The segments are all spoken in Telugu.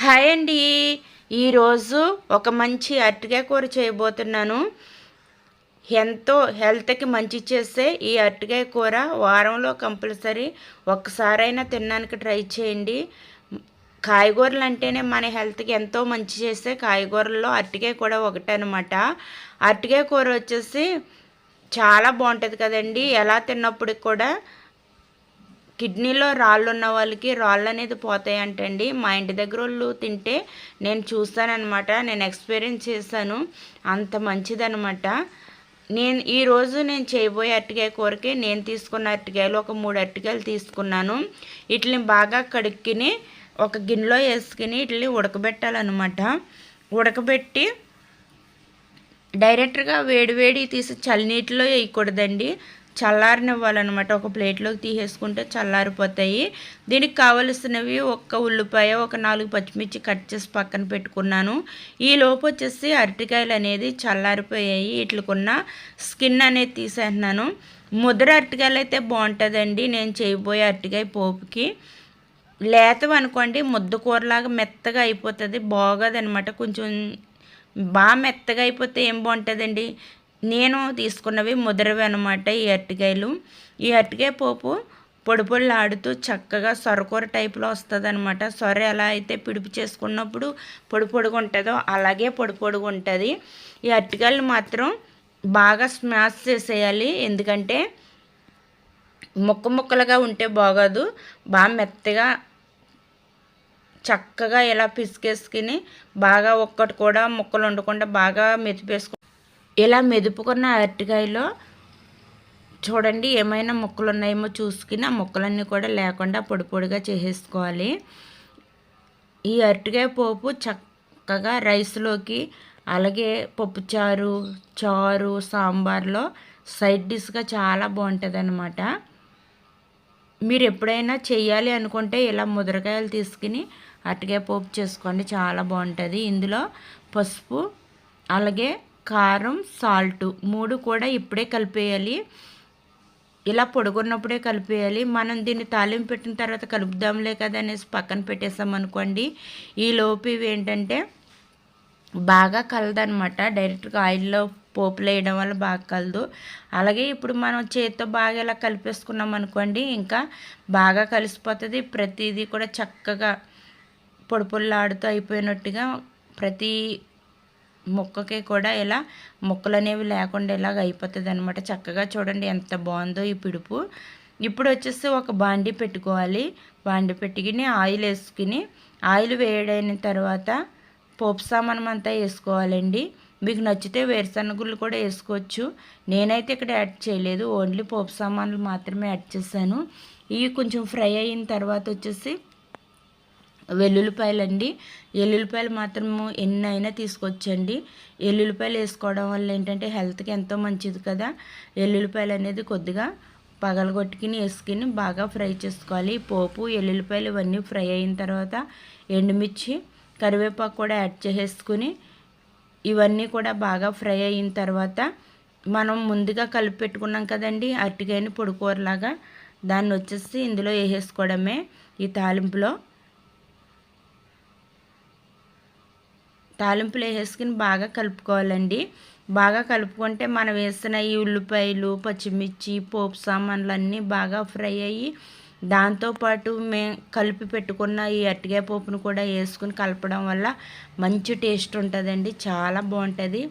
హాయ్ అండి. ఈరోజు ఒక మంచి అరటికాయ కూర చేయబోతున్నాను. ఎంతో హెల్త్కి మంచి చేసే ఈ అరటికాయ కూర వారంలో కంపల్సరీ ఒక్కసారైనా తినడానికి ట్రై చేయండి. కాయగూరలు అంటేనే మన హెల్త్కి ఎంతో మంచి చేసే కాయగూరల్లో అరటికాయ కూడా ఒకటే అనమాట అరటికాయ కూర వచ్చేసి చాలా బాగుంటుంది కదండి. ఎలా తిన్నప్పటికి కూడా కిడ్నీలో రాళ్ళు ఉన్న వాళ్ళకి రాళ్ళు అనేది పోతాయి అంటండి మా ఇంటి దగ్గర వాళ్ళు తింటే నేను చూస్తానమాట నేను ఎక్స్పీరియన్స్ చేశాను. అంత మంచిదనమాట నేను ఈరోజు నేను చేయబోయే అరటికాయ కూరకి నేను తీసుకున్న అరటికాయలు ఒక మూడు అరటికాయలు తీసుకున్నాను. వీటిని బాగా కడుక్కుని ఒక గిన్నెలో వేసుకుని వీటిని ఉడకబెట్టాలన్నమాట. ఉడకబెట్టి డైరెక్ట్గా వేడి వేడి తీసి నీటిలో వేయకూడదండి. చల్లారనివ్వాలన్నమాట. ఒక ప్లేట్లోకి తీసేసుకుంటే చల్లారిపోతాయి. దీనికి కావలసినవి ఒక్క ఉల్లిపాయ ఒక నాలుగు పచ్చిమిర్చి కట్ చేసి పక్కన పెట్టుకున్నాను. ఈ లోపు వచ్చేసి అరటికాయలు అనేది చల్లారిపోయాయి. వీటికున్న స్కిన్ అనేది తీసేస్తున్నాను. ముద్ర అరటికాయలు అయితే బాగుంటుందండి. నేను చేయబోయే అరటికాయ పోపుకి. లేతవనుకోండి ముద్ద కూరలాగా మెత్తగా అయిపోతుంది. బాగోదనమాట కొంచెం బాగా మెత్తగా అయిపోతే ఏం బాగుంటుందండి? నేను తీసుకున్నవి ముదరవి అనమాట ఈ అరటికాయలు. ఈ అరటికాయ పోపు పొడి పొడిలాడుతూ చక్కగా సొరకూర టైప్లో వస్తుంది అనమాట సొర ఎలా అయితే పిడుపు చేసుకున్నప్పుడు పొడి పొడిగా ఉంటుందో అలాగే పొడి పొడిగా ఉంటుంది. ఈ అరటికాయలు మాత్రం బాగా స్మాష్ చేసేయాలి. ఎందుకంటే ముక్క ముక్కలుగా ఉంటే బాగోదు. బాగా మెత్తగా చక్కగా ఇలా పిసికేసుకుని బాగా ఒక్కటి కూడా ముక్కలు ఉండకుండా బాగా మెతిపేసుకు ఇలా మెదుపుకున్న అరటికాయలో చూడండి ఏమైనా ముక్కలు ఉన్నాయేమో చూసుకుని ఆ ముక్కలన్నీ కూడా లేకుండా పొడి పొడిగా చేసేసుకోవాలి. ఈ అరటికాయ పోపు చక్కగా రైస్లోకి అలాగే పప్పుచారు చారు సాంబార్లో సైడ్ డిష్గా చాలా బాగుంటుంది అనమాట మీరు ఎప్పుడైనా చేయాలి అనుకుంటే ఇలా ముద్రకాయలు తీసుకుని అరటికాయ పోపు చేసుకోండి చాలా బాగుంటుంది. ఇందులో పసుపు అలాగే కారం సాల్ట్ మూడు కూడా ఇప్పుడే కలిపేయాలి. ఇలా పొడుగున్నప్పుడే కలిపేయాలి. మనం దీన్ని తాలింపు పెట్టిన తర్వాత కలుపుదాంలే కదా అనేసి పక్కన పెట్టేసాం అనుకోండి. ఈ లోపు ఇవి ఏంటంటే బాగా కలదనమాట. డైరెక్ట్గా ఆయిల్లో పోపులు వేయడం వల్ల బాగా కలదు. అలాగే ఇప్పుడు మనం చేతితో బాగా ఇలా కలిపేసుకున్నాం అనుకోండి ఇంకా బాగా కలిసిపోతుంది. ప్రతిదీ కూడా చక్కగా పొడిపొల్లాడుతూ అయిపోయినట్టుగా ప్రతి ముక్కకి కూడా ఇలా ముక్కలు అనేవి లేకుండా ఇలాగ అయిపోతుంది అనమాట చక్కగా చూడండి ఎంత బాగుందో ఈ పిడుపు. ఇప్పుడు వచ్చేసి ఒక బాండి పెట్టుకోవాలి. బాండి పెట్టుకుని ఆయిల్ వేసుకుని ఆయిల్ వేయడైన తర్వాత పోపు సామానం అంతా వేసుకోవాలండి. మీకు నచ్చితే వేరుశనగుళ్ళు కూడా వేసుకోవచ్చు. నేనైతే ఇక్కడ యాడ్ చేయలేదు. ఓన్లీ పోపు సామాన్లు మాత్రమే యాడ్ చేశాను. ఇవి కొంచెం ఫ్రై అయిన తర్వాత వచ్చేసి వెల్లుల్లిపాయలు అండి ఎల్లుల్లిపాయలు మాత్రము ఎన్ని అయినా తీసుకొచ్చండి. ఎల్లుల్లిపాయలు వేసుకోవడం వల్ల ఏంటంటే హెల్త్కి ఎంతో మంచిది కదా. ఎల్లుల్లిపాయలు అనేది కొద్దిగా పగలగొట్టుకుని వేసుకుని బాగా ఫ్రై చేసుకోవాలి. పోపు ఎల్లుల్లిపాయలు ఇవన్నీ ఫ్రై అయిన తర్వాత ఎండుమిర్చి కరివేపాకు కూడా యాడ్ చేసేసుకుని ఇవన్నీ కూడా బాగా ఫ్రై అయిన తర్వాత మనం ముందుగా కలిపి పెట్టుకున్నాం కదండి అరటికాయని పొడికూరలాగా దాన్ని వచ్చేసి ఇందులో వేసేసుకోవడమే. ఈ తాలింపులో తాలింపులు వేసుకుని బాగా కలుపుకోవాలండి. బాగా కలుపుకుంటే మనం వేసిన ఈ ఉల్లిపాయలు పచ్చిమిర్చి పోపు సామాన్లు అన్నీ బాగా ఫ్రై అయ్యి దాంతోపాటు మే కలిపి పెట్టుకున్న ఈ అట్టిగా పోపును కూడా వేసుకుని కలపడం వల్ల మంచి టేస్ట్ ఉంటుందండి. చాలా బాగుంటుంది.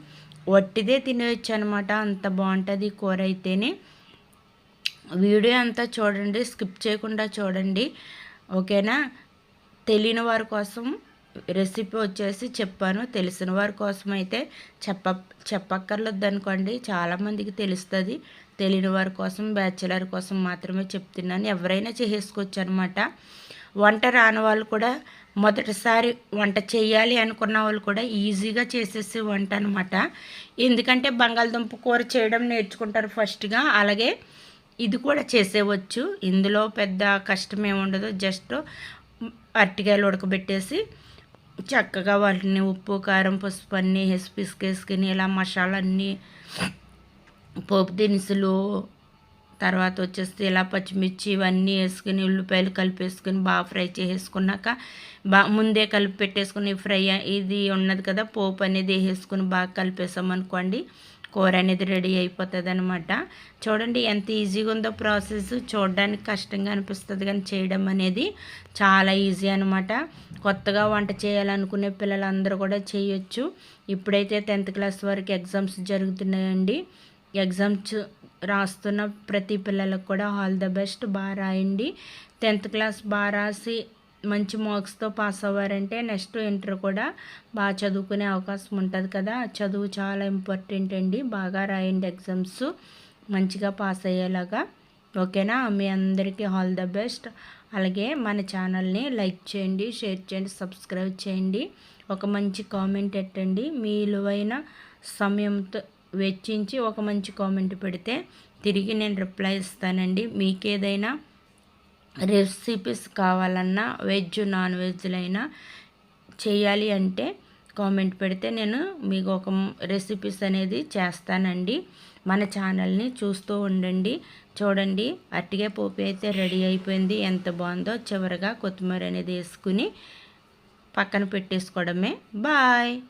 వట్టిదే తినేయచ్చు అనమాట అంత బాగుంటుంది కూర అయితేనే. వీడియో అంతా చూడండి. స్కిప్ చేయకుండా చూడండి. ఓకేనా? తెలియని వారి కోసం రెసిపీ వచ్చేసి చెప్పాను. తెలిసిన వారి కోసం అయితే చెప్ప చెప్పక్కర్లేదు అనుకోండి చాలామందికి తెలుస్తుంది. తెలియని వారి కోసం బ్యాచిలర్ కోసం మాత్రమే చెప్తున్నాను. ఎవరైనా చేసుకోవచ్చు అనమాట వంట రాని వాళ్ళు కూడా మొదటిసారి వంట చేయాలి అనుకున్న వాళ్ళు కూడా ఈజీగా చేసేసి వంట అనమాట ఎందుకంటే బంగాళదుంప కూర చేయడం నేర్చుకుంటారు ఫస్ట్గా. అలాగే ఇది కూడా చేసేవచ్చు. ఇందులో పెద్ద కష్టం ఏముండదు. జస్ట్ అరటికాయలు ఉడకబెట్టేసి చక్కగా వాటిని ఉప్పు కారం పసుపు అన్నీ వేసి పిసికేసుకుని ఇలా మసాలా అన్నీ పోపు దినుసులు తర్వాత వచ్చేసి ఇలా పచ్చిమిర్చి ఇవన్నీ వేసుకుని ఉల్లిపాయలు కలిపేసుకుని బాగా ఫ్రై చేసేసుకున్నాక బా ముందే కలిపి పెట్టేసుకుని ఫ్రై ఇది ఉన్నది కదా పోపు అనేది వేసుకుని బాగా కలిపేసామనుకోండి కూర అనేది రెడీ అయిపోతుంది అనమాట చూడండి ఎంత ఈజీగా ఉందో ప్రాసెస్. చూడడానికి కష్టంగా అనిపిస్తుంది కానీ చేయడం అనేది చాలా ఈజీ అనమాట కొత్తగా వంట చేయాలనుకునే పిల్లలందరూ కూడా చేయొచ్చు. ఇప్పుడైతే టెన్త్ క్లాస్ వరకు ఎగ్జామ్స్ జరుగుతున్నాయండి. ఎగ్జామ్స్ రాస్తున్న ప్రతి పిల్లలకు కూడా ఆల్ ద బెస్ట్. బాగా రాయండి. టెన్త్ క్లాస్ బాగా రాసి మంచి మార్క్స్తో పాస్ అవ్వారంటే నెక్స్ట్ ఇంటర్ కూడా బాగా చదువుకునే అవకాశం ఉంటుంది కదా. చదువు చాలా ఇంపార్టెంట్ అండి. బాగా రాయండి ఎగ్జామ్స్. మంచిగా పాస్ అయ్యేలాగా. ఓకేనా? మీ అందరికీ ఆల్ ద బెస్ట్. అలాగే మన ఛానల్ని లైక్ చేయండి షేర్ చేయండి సబ్స్క్రైబ్ చేయండి. ఒక మంచి కామెంట్ పెట్టండి. మీ విలువైన సమయంతో వెచ్చించి ఒక మంచి కామెంట్ పెడితే తిరిగి నేను రిప్లై ఇస్తానండి. మీకు ఏదైనా రెసిపీస్ కావాలన్నా వెజ్ నాన్ వెజ్లైనా చేయాలి అంటే కామెంట్ పెడితే నేను మీకు ఒక రెసిపీస్ అనేది చేస్తానండి. మన ఛానల్ని చూస్తూ ఉండండి. చూడండి అట్టిగే పోపు అయితే రెడీ అయిపోయింది. ఎంత బాగుందో చివరిగా కొత్తిమీర అనేది వేసుకుని పక్కన పెట్టేసుకోవడమే. బాయ్